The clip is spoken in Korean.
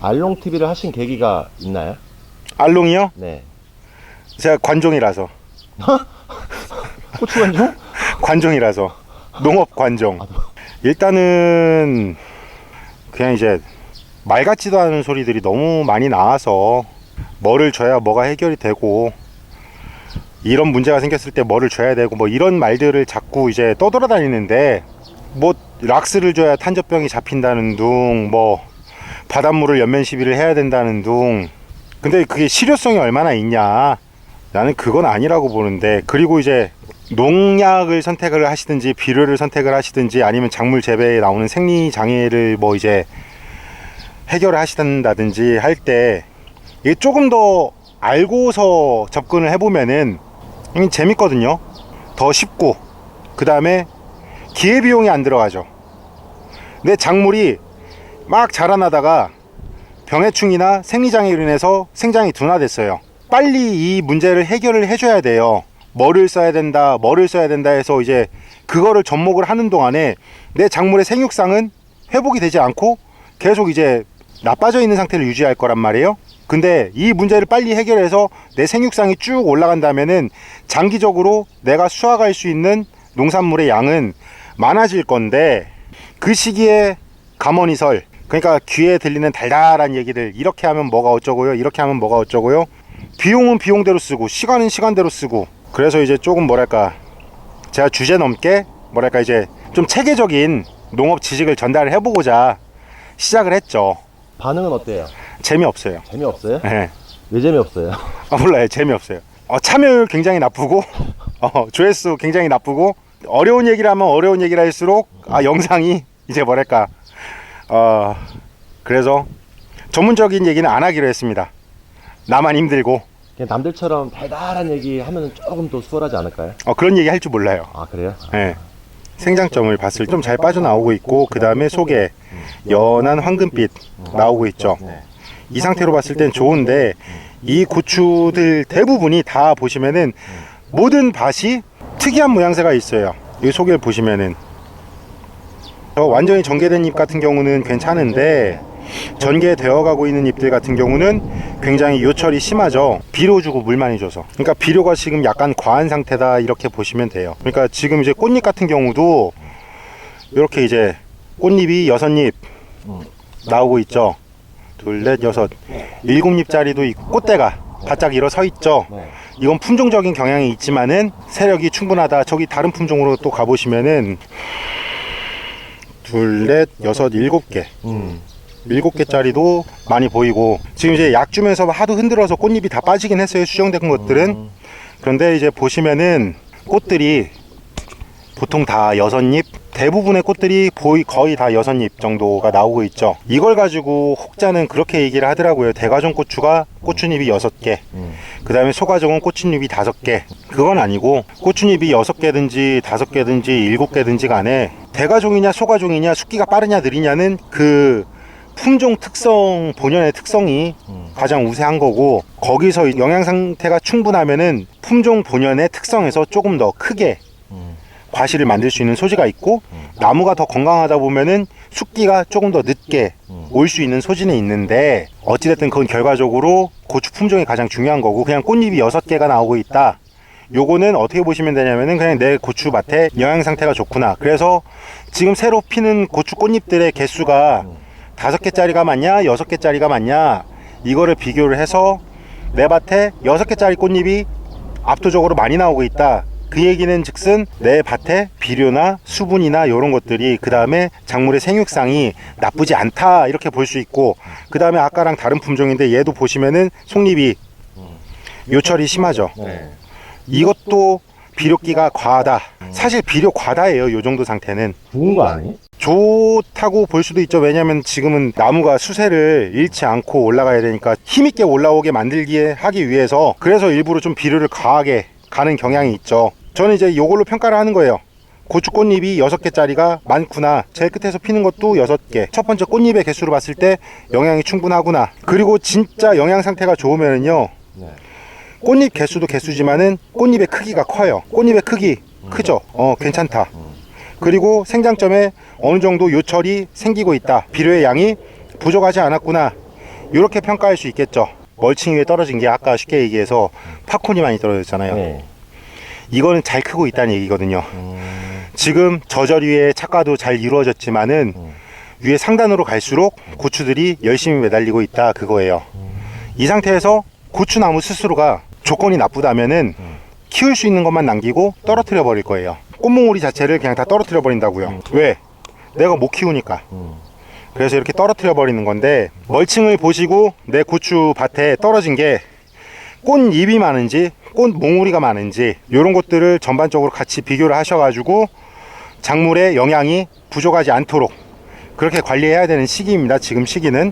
알롱 TV를 하신 계기가 있나요? 알롱이요? 네. 제가 관종이라서. 고추 관종? 관종이라서. 농업 관종. 일단은 그냥 이제 말 같지도 않은 소리들이 너무 많이 나와서 뭐를 줘야 뭐가 해결이 되고 이런 문제가 생겼을 때 뭐를 줘야 되고 뭐 이런 말들을 자꾸 이제 떠돌아다니는데 뭐 락스를 줘야 탄저병이 잡힌다는 둥뭐 바닷물을 연면 시비를 해야 된다는 둥 근데 그게 실효성이 얼마나 있냐 나는 그건 아니라고 보는데 그리고 이제 농약을 선택을 하시든지 비료를 선택을 하시든지 아니면 작물 재배에 나오는 생리 장애를 뭐 이제 해결을 하시든다든지 할 때 이게 조금 더 알고서 접근을 해보면은 음, 재밌거든요. 더 쉽고 그 다음에 기회 비용이 안 들어가죠. 내 작물이 막 자라나다가 병해충이나 생리장애로 인해서 생장이 둔화됐어요. 빨리 이 문제를 해결을 해줘야 돼요. 뭐를 써야 된다, 뭐를 써야 된다 해서 이제 그거를 접목을 하는 동안에 내 작물의 생육상은 회복이 되지 않고 계속 이제 나빠져 있는 상태를 유지할 거란 말이에요. 근데 이 문제를 빨리 해결해서 내 생육상이 쭉 올라간다면은 장기적으로 내가 수확할 수 있는 농산물의 양은 많아질 건데 그 시기에 감언이설 그러니까 귀에 들리는 달달한 얘기들 이렇게 하면 뭐가 어쩌고요 이렇게 하면 뭐가 어쩌고요 비용은 비용대로 쓰고 시간은 시간대로 쓰고 그래서 이제 조금 뭐랄까 제가 주제 넘게 뭐랄까 이제 좀 체계적인 농업 지식을 전달을 해보고자 시작을 했죠 반응은 어때요? 재미없어요 재미없어요? 예. 왜 재미없어요? 아 몰라요 재미없어요 어, 참여율 굉장히 나쁘고 어, 조회수 굉장히 나쁘고 어려운 얘기를 하면 어려운 얘기를 할수록 아 영상이 이제 뭐랄까 어 그래서 전문적인 얘기는 안 하기로 했습니다 나만 힘들고 그냥 남들처럼 달달한 얘기 하면 조금 더 수월하지 않을까요? 어, 그런 얘기 할 줄 몰라요 아 그래요? 예. 생장점을 봤을 때 좀 잘 빠져나오고 있고 그 다음에 속에 연한 황금빛 나오고 있죠 네. 이 상태로 봤을 땐 좋은데 이 고추들 대부분이 다 보시면은 모든 밭이 특이한 모양새가 있어요. 이 속에 보시면은 저 완전히 전개된 잎 같은 경우는 괜찮은데 전개되어 가고 있는 잎들 같은 경우는 굉장히 요철이 심하죠. 비료 주고 물 많이 줘서. 그러니까 비료가 지금 약간 과한 상태다 이렇게 보시면 돼요. 그러니까 지금 이제 꽃잎 같은 경우도 이렇게 이제 꽃잎이 여섯 잎 나오고 있죠. 둘, 넷, 여섯, 일곱 잎짜리도 있고 꽃대가 바짝 일어서 있죠. 네. 이건 품종적인 경향이 있지만은 세력이 충분하다. 저기 다른 품종으로 또 가보시면은 둘, 넷, 여섯, 일곱 개. 음. 일곱 개짜리도 많이 보이고 지금 이제 약 주면서 하도 흔들어서 꽃잎이 다 빠지긴 했어요. 수정된 것들은. 음. 그런데 이제 보시면은 꽃들이 보통 다 여섯 잎 대부분의 꽃들이 거의 다 여섯 잎 정도가 나오고 있죠. 이걸 가지고 혹자는 그렇게 얘기를 하더라고요. 대가종 고추가 꽃추잎이 여섯 개, 음. 그 다음에 소가종은 꽃추잎이 다섯 개. 그건 아니고 꽃추잎이 여섯 개든지 다섯 개든지 일곱 개든지 간에 대가종이냐 소가종이냐 숙기가 빠르냐 느리냐는 그 품종 특성 본연의 특성이 음. 가장 우세한 거고 거기서 영양 상태가 충분하면은 품종 본연의 특성에서 조금 더 크게 음. 과실을 만들 수 있는 소지가 있고 나무가 더 건강하다 보면은 숙기가 조금 더 늦게 음. 올수 있는 소지는 있는데 어찌됐든 그건 결과적으로 고추 품종이 가장 중요한 거고 그냥 꽃잎이 여섯 개가 나오고 있다 요거는 어떻게 보시면 되냐면은 그냥 내 고추 밭에 영양 상태가 좋구나 그래서 지금 새로 피는 고추 꽃잎들의 개수가 다섯 개짜리가 맞냐 여섯 개짜리가 맞냐 이거를 비교를 해서 내 밭에 여섯 개짜리 꽃잎이 압도적으로 많이 나오고 있다. 그 얘기는 즉슨 내 밭에 비료나 수분이나 이런 것들이 그 다음에 작물의 생육상이 나쁘지 않다 이렇게 볼 수 있고 그 다음에 아까랑 다른 품종인데 얘도 보시면은 속잎이 요철이 심하죠. 네. 이것도 비료기가 과하다. 사실 비료 과다예요. 요 정도 상태는. 부은 거 아니? 좋다고 볼 수도 있죠. 왜냐하면 지금은 나무가 수세를 잃지 않고 올라가야 되니까 힘있게 올라오게 만들기 하기 위해서 그래서 일부러 좀 비료를 과하게 가는 경향이 있죠. 저는 이제 이걸로 평가를 하는 거예요. 고추 꽃잎이 6개짜리가 많구나. 제일 끝에서 피는 것도 6개. 첫 번째 꽃잎의 개수로 봤을 때 영양이 충분하구나. 그리고 진짜 영양 상태가 좋으면은요. 네. 꽃잎 개수도 개수지만은 꽃잎의 크기가 커요. 꽃잎의 크기 크죠. 어, 괜찮다. 그리고 생장점에 어느 정도 요철이 생기고 있다. 비료의 양이 부족하지 않았구나. 이렇게 평가할 수 있겠죠. 멀칭 위에 떨어진 게 아까 쉽게 얘기해서 팝콘이 많이 떨어졌잖아요. 네. 이거는 잘 크고 있다는 얘기거든요. 음, 지금 저저리의 착과도 잘 이루어졌지만은 위에 상단으로 갈수록 고추들이 열심히 매달리고 있다 그거예요. 이 상태에서 고추나무 스스로가 조건이 나쁘다면은 키울 수 있는 것만 남기고 떨어뜨려 버릴 거예요. 꽃몽오리 자체를 그냥 다 떨어뜨려 버린다고요. 왜? 내가 못 키우니까. 음. 그래서 이렇게 떨어뜨려 버리는 건데 멀칭을 보시고 내 고추 밭에 떨어진 게 꽃잎이 많은지 꽃 몽우리가 많은지 이런 것들을 전반적으로 같이 비교를 하셔가지고 작물의 영양이 부족하지 않도록 그렇게 관리해야 되는 시기입니다. 지금 시기는